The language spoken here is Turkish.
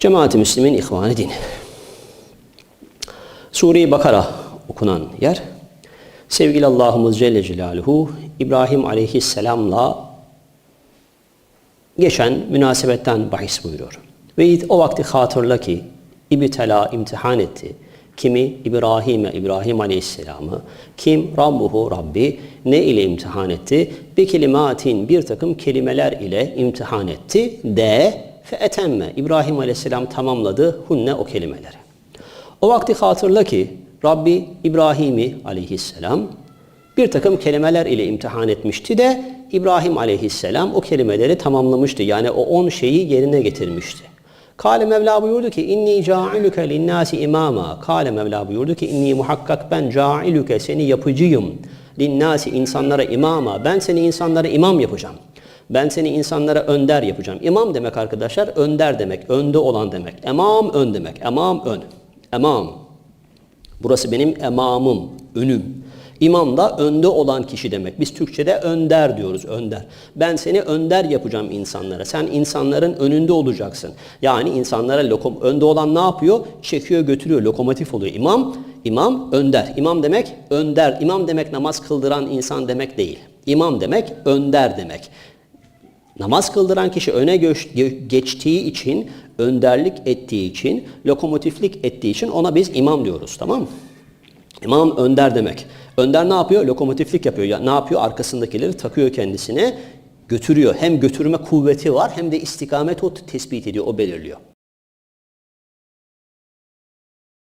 Cemaat-i Müslümin İhvan-ı Din. Sure-i Bakara okunan yer, sevgili Allah'ımız Celle Celaluhu İbrahim Aleyhisselam'la geçen münasebetten bahis buyuruyor. Ve o vakti hatırla ki İbtela imtihan etti. Kimi İbrahim'e İbrahim Aleyhisselam'ı, kim Rabbuhu Rabbi ne ile imtihan etti? Bir kelimatin bir takım kelimeler ile imtihan etti de fe etemme. İbrahim Aleyhisselam tamamladı hunne o kelimeleri. O vakti hatırla ki Rabbi İbrahim'i aleyhisselam bir takım kelimeler ile imtihan etmişti de İbrahim aleyhisselam o kelimeleri tamamlamıştı. Yani o on şeyi yerine getirmişti. Kale Mevla buyurdu ki inni ca'iluke linnâsi imama. Kale Mevla buyurdu ki inni muhakkak ben ca'iluke seni yapıcıyım. Linnâsi insanlara imama. Ben seni insanlara imam yapacağım. Ben seni insanlara önder yapacağım. İmam demek arkadaşlar önder demek, önde olan demek. Emam ön demek. Emam ön. Emam. Burası benim emamım, önüm. İmam da önde olan kişi demek. Biz Türkçe'de önder diyoruz, önder. Ben seni önder yapacağım insanlara. Sen insanların önünde olacaksın. Yani insanlara lokom önde olan ne yapıyor? Çekiyor, götürüyor, lokomotif oluyor. İmam, imam önder. İmam demek önder. İmam demek namaz kıldıran insan demek değil. İmam demek önder demek. Namaz kıldıran kişi öne geçtiği için, önderlik ettiği için, lokomotiflik ettiği için ona biz imam diyoruz tamam mı? İmam önder demek. Önder ne yapıyor? Lokomotiflik yapıyor. Ya, ne yapıyor? Arkasındakileri takıyor kendisine, götürüyor. Hem götürme kuvveti var hem de istikamet o tespit ediyor, o belirliyor.